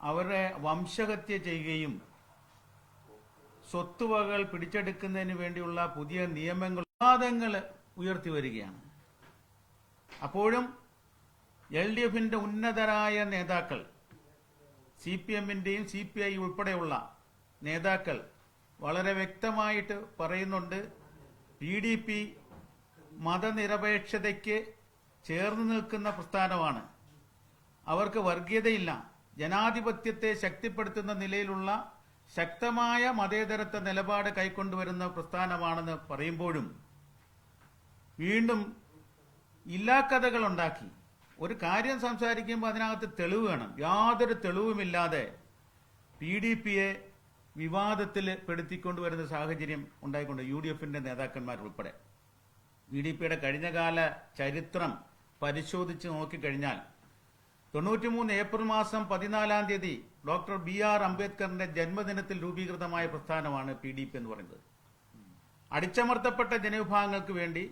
അവരെ വംശഹത്യ ചെയ്യുകയും സ്വത്തുവകകൾ പിടിച്ചെടുക്കുന്നതിന് വേണ്ടിയുള്ള പുതിയ നിയമങ്ങൾ വിവാദങ്ങൾ ഉയർത്തി വരികയാണ് അപ്പോഴും എൽ ഡി എഫിന്റെ ഉന്നതരായ നേതാക്കൾ സി പി എമ്മിന്റെയും സി പി ഐ ഉൾപ്പെടെയുള്ള നേതാക്കൾ വളരെ വ്യക്തമായിട്ട് പറയുന്നുണ്ട് പി ഡി പി മതനിരപേക്ഷതയ്ക്ക് ചേർന്ന് നിൽക്കുന്ന പ്രസ്ഥാനമാണ്. അവർക്ക് വർഗീയതയില്ല ജനാധിപത്യത്തെ ശക്തിപ്പെടുത്തുന്ന നിലയിലുള്ള ശക്തമായ മതേതരത്വ നിലപാട് കൈക്കൊണ്ടുവരുന്ന പ്രസ്ഥാനമാണെന്ന് പറയുമ്പോഴും വീണ്ടും ഇല്ലാക്കഥകൾ ഉണ്ടാക്കി. ഒരു കാര്യം സംസാരിക്കുമ്പോൾ അതിനകത്ത് തെളിവ് വേണം. യാതൊരു തെളിവുമില്ലാതെ പി ഡി പിയെ വിവാദത്തിൽ പെടുത്തിക്കൊണ്ടുവരുന്ന സാഹചര്യം ഉണ്ടായിക്കൊണ്ട് യു ഡി എഫിന്റെ നേതാക്കന്മാർ ഉൾപ്പെടെ. പി ഡി പിയുടെ കഴിഞ്ഞകാല ചരിത്രം പരിശോധിച്ച് നോക്കിക്കഴിഞ്ഞാൽ തൊണ്ണൂറ്റിമൂന്ന് ഏപ്രിൽ മാസം പതിനാലാം തീയതി ഡോക്ടർ ബി ആർ അംബേദ്കറിന്റെ ജന്മദിനത്തിൽ രൂപീകൃതമായ പ്രസ്ഥാനമാണ് പി ഡി പി എന്ന് പറയുന്നത്. അടിച്ചമർത്തപ്പെട്ട ജനവിഭാഗങ്ങൾക്ക് വേണ്ടി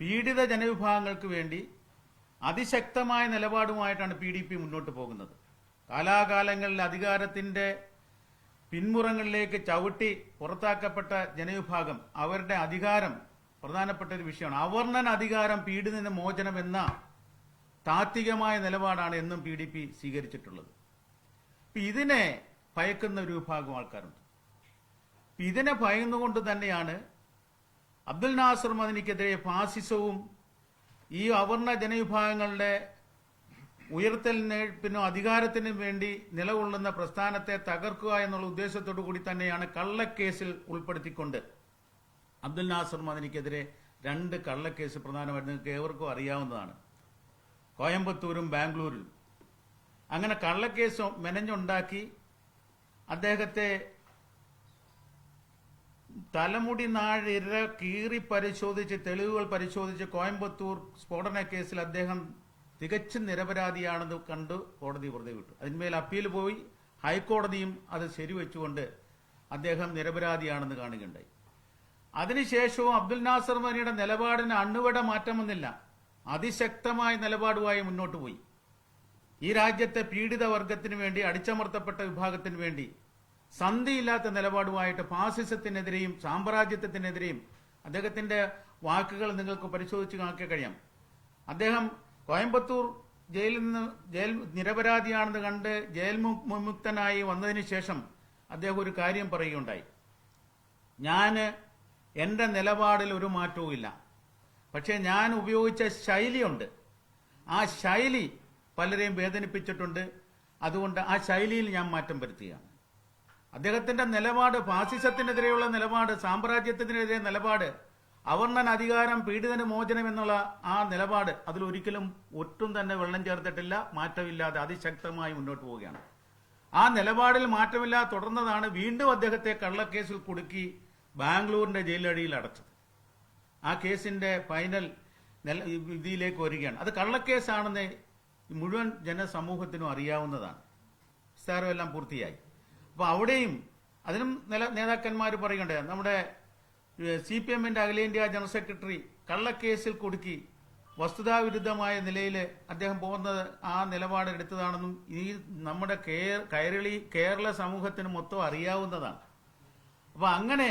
പീഡിത ജനവിഭാഗങ്ങൾക്ക് വേണ്ടി അതിശക്തമായ നിലപാടുമായിട്ടാണ് പി ഡി പി മുന്നോട്ട് പോകുന്നത്. കാലാകാലങ്ങളിൽ അധികാരത്തിന്റെ പിന്മുറങ്ങളിലേക്ക് ചവിട്ടി പുറത്താക്കപ്പെട്ട ജനവിഭാഗം അവരുടെ അധികാരം പ്രധാനപ്പെട്ട ഒരു വിഷയമാണ്. അവർണൻ അധികാരം പീഡിതന് മോചനം എന്ന താത്വികമായ നിലപാടാണ് എന്നും പി ഡി പി സ്വീകരിച്ചിട്ടുള്ളത്. ഇപ്പം ഇതിനെ ഭയക്കുന്ന ഒരു വിഭാഗം ആൾക്കാരുണ്ട്. ഇപ്പം ഇതിനെ ഭയന്നുകൊണ്ട് തന്നെയാണ് അബ്ദുൽ നാസർ മദനിക്കെതിരെ ഫാസിസവും ഈ അവർണ ജനവിഭാഗങ്ങളുടെ ഉയർത്തലിന് അധികാരത്തിനും വേണ്ടി നിലകൊള്ളുന്ന പ്രസ്ഥാനത്തെ തകർക്കുക എന്നുള്ള ഉദ്ദേശത്തോടു കൂടി തന്നെയാണ് കള്ളക്കേസിൽ ഉൾപ്പെടുത്തിക്കൊണ്ട് അബ്ദുൽ നാസർ മദനിക്കെതിരെ രണ്ട് കള്ളക്കേസ് പ്രധാനമായിട്ട് നിങ്ങൾക്ക് ഏവർക്കും അറിയാവുന്നതാണ്. കോയമ്പത്തൂരും ബാംഗ്ലൂരിലും. അങ്ങനെ കള്ളക്കേസ് മെനഞ്ഞുണ്ടാക്കി അദ്ദേഹത്തെ തലമുടി നാഴിര കീറി പരിശോധിച്ച് തെളിവുകൾ പരിശോധിച്ച് കോയമ്പത്തൂർ സ്ഫോടന കേസിൽ അദ്ദേഹം തികച്ചും നിരപരാധിയാണെന്ന് കണ്ട് കോടതി വെറുതെ വിട്ടു. അതിന്മേൽ അപ്പീൽ പോയി. ഹൈക്കോടതിയും അത് ശരിവെച്ചുകൊണ്ട് അദ്ദേഹം നിരപരാധിയാണെന്ന് കാണുകയുണ്ടായി. അതിനുശേഷവും അബ്ദുൽ നാസർ മനിയുടെ നിലപാടിന് അണ്ണുവിട മാറ്റം അതിശക്തമായ നിലപാടുമായി മുന്നോട്ട് പോയി. ഈ രാജ്യത്തെ പീഡിത വർഗത്തിന് വേണ്ടി അടിച്ചമർത്തപ്പെട്ട വിഭാഗത്തിന് വേണ്ടി സന്ധിയില്ലാത്ത നിലപാടുമായിട്ട് ഫാസിസത്തിനെതിരെയും സാമ്രാജ്യത്വത്തിനെതിരെയും അദ്ദേഹത്തിന്റെ വാക്കുകൾ നിങ്ങൾക്ക് പരിശോധിച്ച് കാണിക്കാൻ കഴിയാം. അദ്ദേഹം കോയമ്പത്തൂർ ജയിലിൽ നിന്ന് ജയിൽ നിരപരാധിയാണെന്ന് കണ്ട് ജയിൽ വിമുക്തനായി വന്നതിന് ശേഷം അദ്ദേഹം ഒരു കാര്യം പറയുകയുണ്ടായി. ഞാൻ എന്റെ നിലപാടിൽ ഒരു മാറ്റവും പക്ഷേ ഞാൻ ഉപയോഗിച്ച ശൈലിയുണ്ട്. ആ ശൈലി പലരെയും വേദനിപ്പിച്ചിട്ടുണ്ട്. അതുകൊണ്ട് ആ ശൈലിയിൽ ഞാൻ മാറ്റം വരുത്തുകയാണ്. അദ്ദേഹത്തിന്റെ നിലപാട് ഫാസിസത്തിനെതിരെയുള്ള നിലപാട് സാമ്രാജ്യത്തിനെതിരെ നിലപാട് അവർണൻ അധികാരം പീഡിതന് മോചനം എന്നുള്ള ആ നിലപാട് അതിലൊരിക്കലും ഒട്ടും തന്നെ വെള്ളം ചേർത്തിട്ടില്ല മാറ്റമില്ലാതെ അതിശക്തമായി മുന്നോട്ട് പോവുകയാണ്. ആ നിലപാടിൽ മാറ്റമില്ലാതെ തുടർന്നതാണ് വീണ്ടും അദ്ദേഹത്തെ കള്ളക്കേസിൽ കുടുക്കി ബാംഗ്ലൂരിന്റെ ജയിലടിയിൽ അടച്ചത്. ആ കേസിന്റെ ഫൈനൽ വിധിയിലേക്ക് വരികയാണ്. അത് കള്ളക്കേസാണെന്ന് മുഴുവൻ ജനസമൂഹത്തിനും അറിയാവുന്നതാണ്. വിസ്താരമെല്ലാം പൂർത്തിയായി. അപ്പൊ അവിടെയും അതിനും നില നേതാക്കന്മാർ പറയണ്ടേ നമ്മുടെ സി പി എമ്മിന്റെ അഖിലേന്ത്യാ ജനറൽ സെക്രട്ടറി കള്ളക്കേസിൽ കുടുക്കി വസ്തുതാവിരുദ്ധമായ നിലയിൽ അദ്ദേഹം പോകുന്നത് ആ നിലപാട് എടുത്തതാണെന്നും ഈ നമ്മുടെ കേരളി കേരള സമൂഹത്തിന് മൊത്തം അറിയാവുന്നതാണ്. അപ്പൊ അങ്ങനെ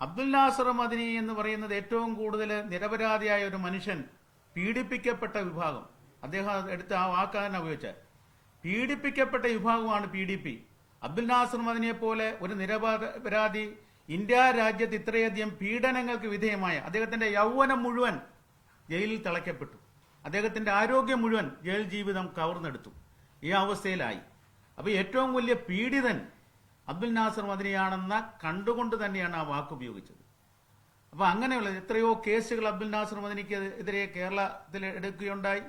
അബ്ദുൽ നാസർ മദനി എന്ന് പറയുന്നത് ഏറ്റവും കൂടുതൽ നിരപരാധിയായ ഒരു മനുഷ്യൻ പീഡിപ്പിക്കപ്പെട്ട വിഭാഗം. അദ്ദേഹം എടുത്ത ആ വാക്കാണ് ഉപയോഗിച്ച. പീഡിപ്പിക്കപ്പെട്ട വിഭാഗമാണ് P D P. Abdul Nasser മദിനിയെ പോലെ ഒരു നിരപരാധി ഇന്ത്യ രാജ്യത്ത് ഇത്രയധികം പീഡനങ്ങൾക്ക് വിധേയമായ അദ്ദേഹത്തിന്റെ യൗവനം മുഴുവൻ ജയിലിൽ തിളയ്ക്കപ്പെട്ടു. അദ്ദേഹത്തിന്റെ ആരോഗ്യം മുഴുവൻ ജയിൽ ജീവിതം കവർന്നെടുത്തു. ഈ അവസ്ഥയിലായി. അപ്പൊ ഏറ്റവും വലിയ പീഡിതൻ അബ്ദുൽ നാസർ മദനിയാണെന്ന കണ്ടുകൊണ്ട് തന്നെയാണ് ആ വാക്ക് ഉപയോഗിച്ചത്. അപ്പൊ അങ്ങനെയുള്ള എത്രയോ കേസുകൾ അബ്ദുൽ നാസർ മദനിക്ക് എതിരെ കേരളത്തിൽ എടുക്കുകയുണ്ടായി.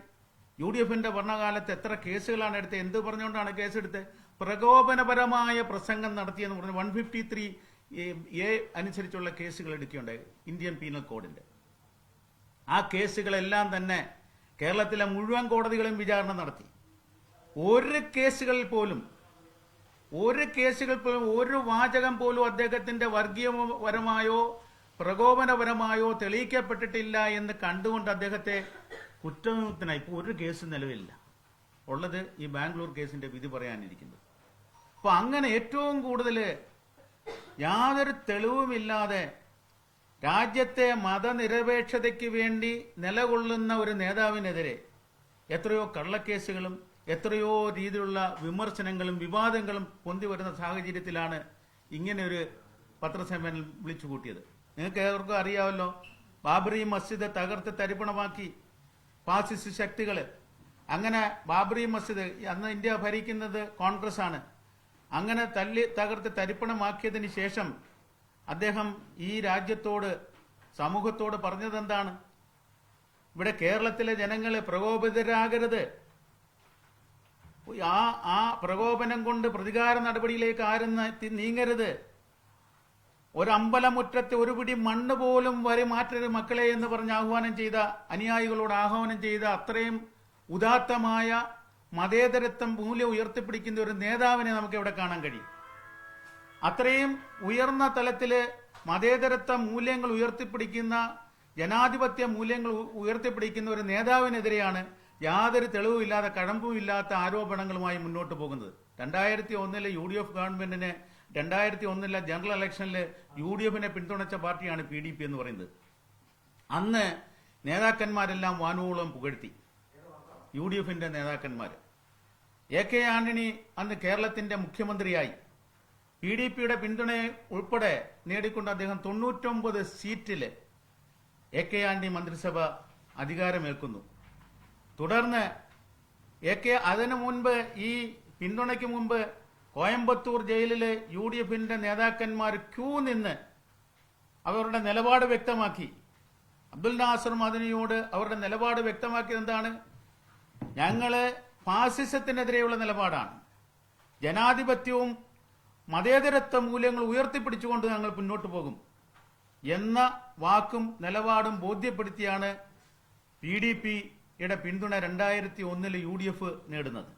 യു ഡി എഫിന്റെ ഭരണകാലത്ത് എത്ര കേസുകളാണ് എടുത്തത്? എന്ത് പറഞ്ഞുകൊണ്ടാണ് കേസെടുത്ത് പ്രകോപനപരമായ പ്രസംഗം നടത്തിയെന്ന് പറഞ്ഞ് വൺ ഫിഫ്റ്റി ത്രീ എ അനുസരിച്ചുള്ള കേസുകൾ എടുക്കുകയുണ്ടായി ഇന്ത്യൻ പീനൽ കോഡിന്റെ. ആ കേസുകളെല്ലാം തന്നെ കേരളത്തിലെ മുഴുവൻ കോടതികളും വിചാരണ നടത്തി. ഒരു കേസുകളിൽ പോലും ഒരു കേസുകൾ പോലും ഒരു വാചകം പോലും അദ്ദേഹത്തിന്റെ വർഗീയപരമായോ പ്രകോപനപരമായോ തെളിയിക്കപ്പെട്ടിട്ടില്ല എന്ന് കണ്ടുകൊണ്ട് അദ്ദേഹത്തെ കുറ്റവിമുക്തനായി. ഇപ്പോൾ ഒരു കേസ് നിലവിലില്ല. ഉള്ളത് ഈ ബാംഗ്ലൂർ കേസിന്റെ വിധി പറയാനിരിക്കുന്നത്. അപ്പൊ അങ്ങനെ ഏറ്റവും കൂടുതൽ യാതൊരു തെളിവുമില്ലാതെ രാജ്യത്തെ മതനിരപേക്ഷതയ്ക്ക് വേണ്ടി നിലകൊള്ളുന്ന ഒരു നേതാവിനെതിരെ എത്രയോ കള്ളക്കേസുകളും എത്രയോ രീതിയിലുള്ള വിമർശനങ്ങളും വിവാദങ്ങളും പൊന്തി വരുന്ന സാഹചര്യത്തിലാണ് ഇങ്ങനെ ഒരു പത്രസമ്മേളനം വിളിച്ചു കൂട്ടിയത്. നിങ്ങൾക്ക് ഏവർക്കും അറിയാമല്ലോ ബാബറി മസ്ജിദ് തകർത്ത് തരിപ്പണമാക്കി ഫാസിസ്റ്റ് ശക്തികൾ അങ്ങനെ ബാബറി മസ്ജിദ് അന്ന് ഇന്ത്യ ഭരിക്കുന്നത് കോൺഗ്രസ് ആണ് അങ്ങനെ തല്ലി തകർത്ത് തരിപ്പണമാക്കിയതിന് ശേഷം അദ്ദേഹം ഈ രാജ്യത്തോട് സമൂഹത്തോട് പറഞ്ഞതെന്താണ്? ഇവിടെ കേരളത്തിലെ ജനങ്ങളെ പ്രകോപിതരാകരുത്. ആ ആ പ്രകോപനം കൊണ്ട് പ്രതികാര നടപടിയിലേക്ക് ആരും നീങ്ങരുത്. ഒരമ്പലമുറ്റത്തെ ഒരു പിടി മണ്ണ് പോലും വരെ മാറ്റരുത് മക്കളെ എന്ന് പറഞ്ഞ് ആഹ്വാനം ചെയ്ത അനുയായികളോട് ആഹ്വാനം ചെയ്ത അത്രയും ഉദാത്തമായ മതേതരത്വം മൂല്യം ഉയർത്തിപ്പിടിക്കുന്ന ഒരു നേതാവിനെ നമുക്ക് ഇവിടെ കാണാൻ കഴിയും. അത്രയും ഉയർന്ന തലത്തിൽ മതേതരത്വ മൂല്യങ്ങൾ ഉയർത്തിപ്പിടിക്കുന്ന ജനാധിപത്യ മൂല്യങ്ങൾ ഉയർത്തിപ്പിടിക്കുന്ന ഒരു നേതാവിനെതിരെയാണ് യാതൊരു തെളിവുമില്ലാതെ കഴമ്പുമില്ലാത്ത ആരോപണങ്ങളുമായി മുന്നോട്ട് പോകുന്നത്. രണ്ടായിരത്തി ഒന്നിലെ യു ഡി എഫ് ഗവൺമെന്റിന് രണ്ടായിരത്തി ഒന്നിലെ ജനറൽ ഇലക്ഷനിൽ യു ഡി എഫിനെ പിന്തുണച്ച പാർട്ടിയാണ് പി ഡി പി എന്ന് പറയുന്നത്. അന്ന് നേതാക്കന്മാരെല്ലാം വാനോളം പുകഴ്ത്തി. യു ഡി എഫിന്റെ നേതാക്കന്മാർ എ കെ ആന്റണി അന്ന് കേരളത്തിന്റെ മുഖ്യമന്ത്രിയായി. പി ഡി പിയുടെ പിന്തുണ ഉൾപ്പെടെ നേടിക്കൊണ്ട് അദ്ദേഹം തൊണ്ണൂറ്റൊമ്പത് സീറ്റിൽ എ കെ ആന്റണി മന്ത്രിസഭ അധികാരമേൽക്കുന്നു. തുടർന്ന് എ കെ അതിനു മുൻപ് ഈ പിന്തുണയ്ക്ക് മുമ്പ് കോയമ്പത്തൂർ ജയിലിലെ യു ഡി എഫിന്റെ നേതാക്കന്മാർ ക്യൂ നിന്ന് അവരുടെ നിലപാട് വ്യക്തമാക്കി. അബ്ദുൽ നാസർ മദനിയോട് അവരുടെ നിലപാട് വ്യക്തമാക്കിയത് എന്താണ്? ഞങ്ങൾ ഫാസിസത്തിനെതിരെയുള്ള നിലപാടാണ്. ജനാധിപത്യവും മതേതരത്വ മൂല്യങ്ങൾ ഉയർത്തിപ്പിടിച്ചുകൊണ്ട് ഞങ്ങൾ മുന്നോട്ട് പോകും എന്ന വാക്കും നിലപാടും ബോധ്യപ്പെടുത്തിയാണ് പി ഡി പിയുടെ പിന്തുണ രണ്ടായിരത്തി ഒന്നിൽ യു ഡി എഫ് നേടുന്നത്.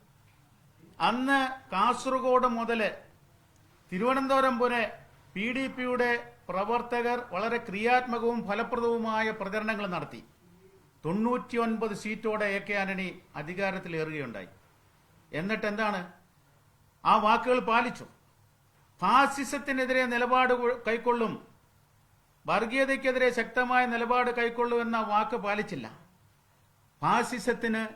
അന്ന് കാസർഗോഡ് മുതൽ തിരുവനന്തപുരം വരെ പി ഡി പിയുടെ പ്രവർത്തകർ വളരെ ക്രിയാത്മകവും ഫലപ്രദവുമായ പ്രചരണങ്ങൾ നടത്തി. തൊണ്ണൂറ്റിയൊൻപത് സീറ്റോടെ എ കെ ആന്റണി അധികാരത്തിലേറുകയുണ്ടായി. എന്നിട്ട് എന്താണ് ആ വാക്കുകൾ പാലിച്ചു. ഫാസിസത്തിനെതിരെ നിലപാട് കൈക്കൊള്ളും വർഗീയതയ്ക്കെതിരെ ശക്തമായ നിലപാട് കൈക്കൊള്ളും എന്ന വാക്ക് പാലിച്ചില്ല. ഫാസിസത്തിന്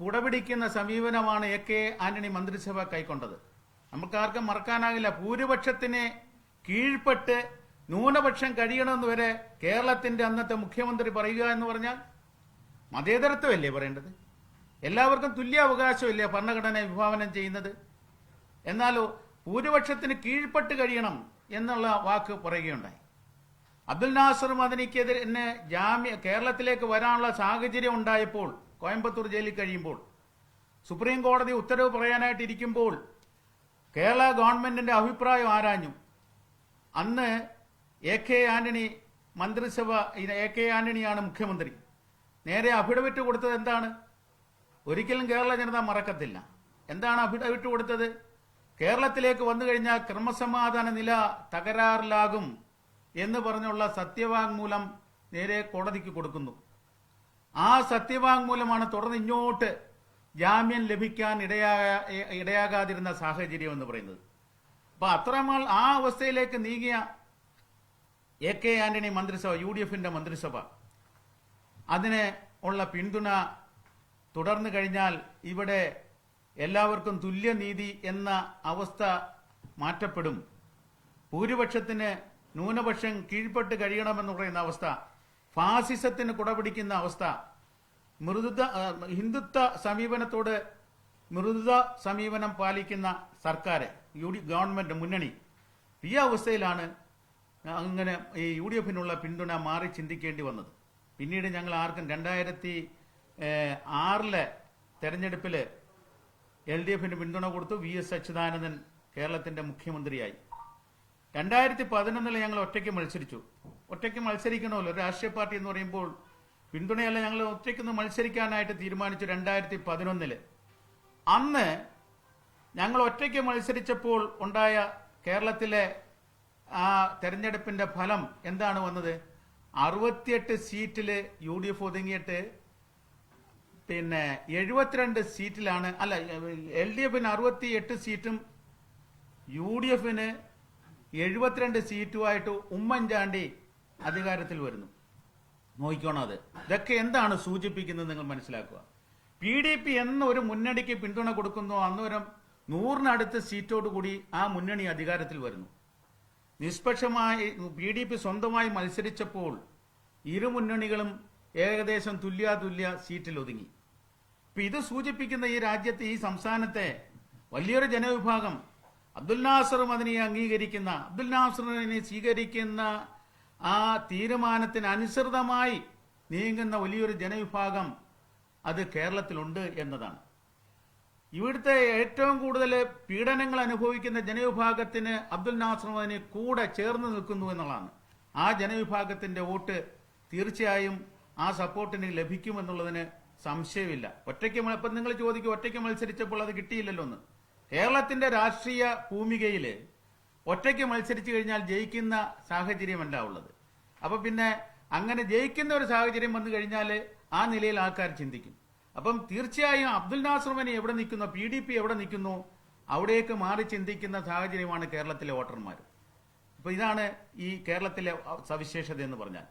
കുടപിടിക്കുന്ന സമീപനമാണ് എ കെ ആന്റണി മന്ത്രിസഭ കൈക്കൊണ്ടത്. നമുക്കാർക്കും മറക്കാനാകില്ല. ഭൂരിപക്ഷത്തിന് കീഴ്പ്പെട്ട് ന്യൂനപക്ഷം കഴിയണമെന്ന് വരെ കേരളത്തിന്റെ അന്നത്തെ മുഖ്യമന്ത്രി പറയുക എന്ന് പറഞ്ഞാൽ മതേതരത്വമല്ലേ പറയേണ്ടത്? എല്ലാവർക്കും തുല്യ അവകാശമില്ലേ ഭരണഘടന വിഭാവനം ചെയ്യുന്നത്? എന്നാലോ ഭൂരിപക്ഷത്തിന് കീഴ്പ്പെട്ട് കഴിയണം എന്നുള്ള വാക്ക് പറയുകയുണ്ടായി. അബ്ദുൽ നാസർ മദനിക്കെതിരെ എന്നെ ജാമ്യ കേരളത്തിലേക്ക് വരാനുള്ള സാഹചര്യം ഉണ്ടായപ്പോൾ കോയമ്പത്തൂർ ജയിലിൽ കഴിയുമ്പോൾ സുപ്രീം കോടതി ഉത്തരവ് പറയാനായിട്ടിരിക്കുമ്പോൾ കേരള ഗവൺമെന്റിന്റെ അഭിപ്രായം ആരാഞ്ഞു? അന്ന് എ കെ ആന്റണി മന്ത്രിസഭ എ കെ ആന്റണിയാണ് മുഖ്യമന്ത്രി. നേരെ അഫിഡവിറ്റ് കൊടുത്തത് എന്താണ്? ഒരിക്കലും കേരള ജനത മറക്കത്തില്ല. എന്താണ് അഫിഡവിറ്റ് കൊടുത്തത്? കേരളത്തിലേക്ക് വന്നു കഴിഞ്ഞാൽ ക്രമസമാധാന നില തകരാറിലാകും എന്ന് പറഞ്ഞുള്ള സത്യവാങ്മൂലം നേരെ കോടതിക്ക് കൊടുക്കുന്നു. ആ സത്യവാങ്മൂലമാണ് തുടർന്ന് ഇങ്ങോട്ട് ജാമ്യം ലഭിക്കാൻ ഇടയാ ഇടയാകാതിരുന്ന സാഹചര്യം എന്ന് പറയുന്നത്. അപ്പൊ അത്രമാൾ ആ അവസ്ഥയിലേക്ക് നീങ്ങിയ എ കെ ആന്റണി മന്ത്രിസഭ യു ഡി എഫിന്റെ മന്ത്രിസഭ അതിന് ഉള്ള പിന്തുണ തുടർന്നു കഴിഞ്ഞാൽ ഇവിടെ എല്ലാവർക്കും തുല്യനീതി എന്ന അവസ്ഥ മാറ്റപ്പെടും. ഭൂരിപക്ഷത്തിന് ന്യൂനപക്ഷം കീഴ്പ്പെട്ട് കഴിയണമെന്ന് പറയുന്ന അവസ്ഥ. ഫാസിസത്തിന് കുടപിടിക്കുന്ന അവസ്ഥ. മൃദുത ഹിന്ദുത്വ സമീപനത്തോട് മൃദുത സമീപനം പാലിക്കുന്ന സർക്കാർ യു ഡി ഗവൺമെന്റ് മുന്നണി. ഈ അവസ്ഥയിലാണ് അങ്ങനെ ഈ യു ഡി എഫിനുള്ള പിന്തുണ മാറി ചിന്തിക്കേണ്ടി വന്നത്. പിന്നീട് ഞങ്ങൾ ആർക്കും രണ്ടായിരത്തി ആറിലെ തെരഞ്ഞെടുപ്പിൽ എൽ ഡി എഫിന് പിന്തുണ കൊടുത്തു. വി എസ് അച്യുതാനന്ദൻ കേരളത്തിന്റെ മുഖ്യമന്ത്രിയായി. രണ്ടായിരത്തി പതിനൊന്നിൽ ഞങ്ങൾ ഒറ്റയ്ക്ക് മത്സരിച്ചു. ഒറ്റയ്ക്ക് മത്സരിക്കണമല്ലോ. രാഷ്ട്രീയ പാർട്ടി എന്ന് പറയുമ്പോൾ പിന്തുണയല്ല. ഞങ്ങൾ ഒറ്റയ്ക്കൊന്ന് മത്സരിക്കാനായിട്ട് തീരുമാനിച്ചു രണ്ടായിരത്തി പതിനൊന്നിൽ അന്ന് ഞങ്ങൾ ഒറ്റയ്ക്ക് മത്സരിച്ചപ്പോൾ ഉണ്ടായ കേരളത്തിലെ ആ തെരഞ്ഞെടുപ്പിന്റെ ഫലം എന്താണ് വന്നത്? അറുപത്തിയെട്ട് സീറ്റിൽ യു ഡി എഫ് ഒതുങ്ങിയിട്ട് പിന്നെ എഴുപത്തിരണ്ട് സീറ്റിലാണ്. അല്ല എൽ ഡി എഫിന് അറുപത്തി എട്ട് സീറ്റും യു ഡി എഫിന് എഴുപത്തിരണ്ട് സീറ്റുമായിട്ട് ഉമ്മൻചാണ്ടി അധികാരത്തിൽ വരുന്നു. നോക്കിക്കോണം അത്. ഇതൊക്കെ എന്താണ് സൂചിപ്പിക്കുന്നത് നിങ്ങൾ മനസ്സിലാക്കുക? പി ഡി പി എന്ന ഒരു മുന്നണിക്ക് പിന്തുണ കൊടുക്കുന്നു. അന്നുവരം നൂറിനടുത്ത് സീറ്റോട് കൂടി ആ മുന്നണി അധികാരത്തിൽ വരുന്നു. നിഷ്പക്ഷമായി പി ഡി പി സ്വന്തമായി മത്സരിച്ചപ്പോൾ ഇരു മുന്നണികളും ഏകദേശം തുല്യാതുല്യ സീറ്റിൽ ഒതുങ്ങി ഇപ്പൊ ഇത് സൂചിപ്പിക്കുന്ന ഈ രാജ്യത്തെ ഈ സംസ്ഥാനത്തെ വലിയൊരു ജനവിഭാഗം അബ്ദുൽ നാസറും അതിനെ അംഗീകരിക്കുന്ന അബ്ദുൽ നാസറിനെ സ്വീകരിക്കുന്ന ആ തീരുമാനത്തിന് അനുസൃതമായി നീങ്ങുന്ന വലിയൊരു ജനവിഭാഗം അത് കേരളത്തിലുണ്ട് എന്നതാണ്. ഇവിടുത്തെ ഏറ്റവും കൂടുതൽ പീഡനങ്ങൾ അനുഭവിക്കുന്ന ജനവിഭാഗത്തിന് അബ്ദുൽ നാസർ അതിനെ കൂടെ ചേർന്ന് നിൽക്കുന്നു എന്നുള്ളതാണ്. ആ ജനവിഭാഗത്തിന്റെ വോട്ട് തീർച്ചയായും ആ സപ്പോർട്ടിന് ലഭിക്കുമെന്നുള്ളതിന് സംശയമില്ല. ഒറ്റയ്ക്ക് ഇപ്പം നിങ്ങൾ ചോദിക്കും ഒറ്റയ്ക്ക് മത്സരിച്ചപ്പോൾ അത് കിട്ടിയില്ലല്ലോ എന്ന്. കേരളത്തിന്റെ രാഷ്ട്രീയ ഭൂമികയിൽ ഒറ്റയ്ക്ക് മത്സരിച്ചു കഴിഞ്ഞാൽ ജയിക്കുന്ന സാഹചര്യമല്ല ഉള്ളത്? അപ്പോൾ പിന്നെ അങ്ങനെ ജയിക്കുന്ന ഒരു സാഹചര്യം വന്നു കഴിഞ്ഞാൽ ആ നിലയിൽ ആൾക്കാർ ചിന്തിക്കും. അപ്പം തീർച്ചയായും അബ്ദുൽ നാസർമനി എവിടെ നിൽക്കുന്നു? പി ഡി പി എവിടെ നിൽക്കുന്നു? അവിടേക്ക് മാറി ചിന്തിക്കുന്ന സാഹചര്യമാണ് കേരളത്തിലെ വോട്ടർമാർ അപ്പം ഇതാണ് ഈ കേരളത്തിലെ സവിശേഷത എന്ന് പറഞ്ഞാൽ.